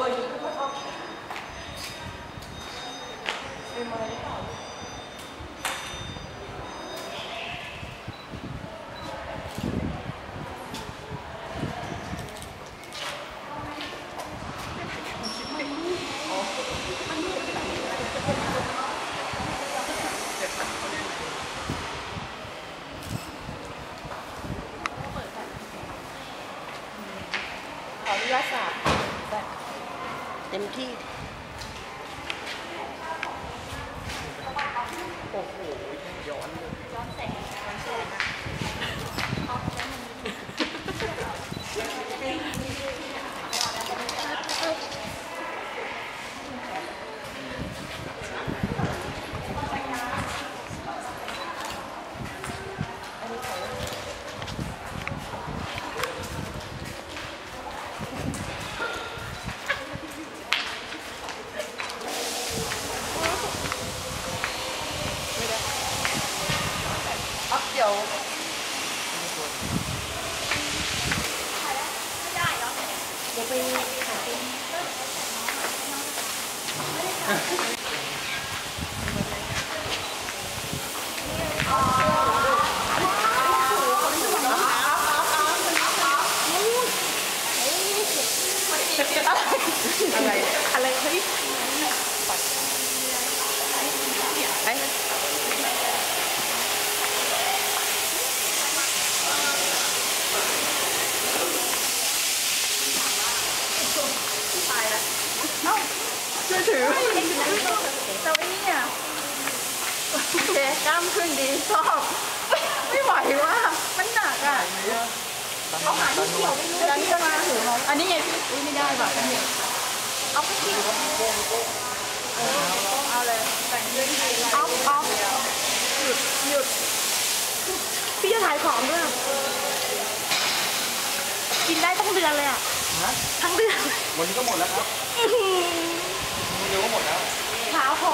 อร์ไซค์สุดตัวนี้ก็ชอบ เป็นมาหรือเปล่าขออนุญาตสาแต่เต็มที่ โอ้โหย้อนเลย อัพเดี๋ ยวเดี๋ยวไปหากินอะไร อะไรเฮ้ย เอ้าช่วยถือเราไอ้นี่อะโอเคกล้ามขึ้นดีชอบ ไม่ไหวว่ะมันหนักอะเอาหาที่เกี่ยวไม่รู้แล้วนี่จะมาถืออันนี้ไงพี่อุ้ยไม่ได้แบบนี้เอาไปกินเอาเลยแต่งเรื่องเอาเอาหยุดหยุดพี่จะถ่ายของด้วยกินได้ทั้งเดือนเลยอะ ฮะทั้งเดือนวันนี้ก็หมดแล้วครับอื้อหือวันเดียวก็หมดแล้ว ขาผมอ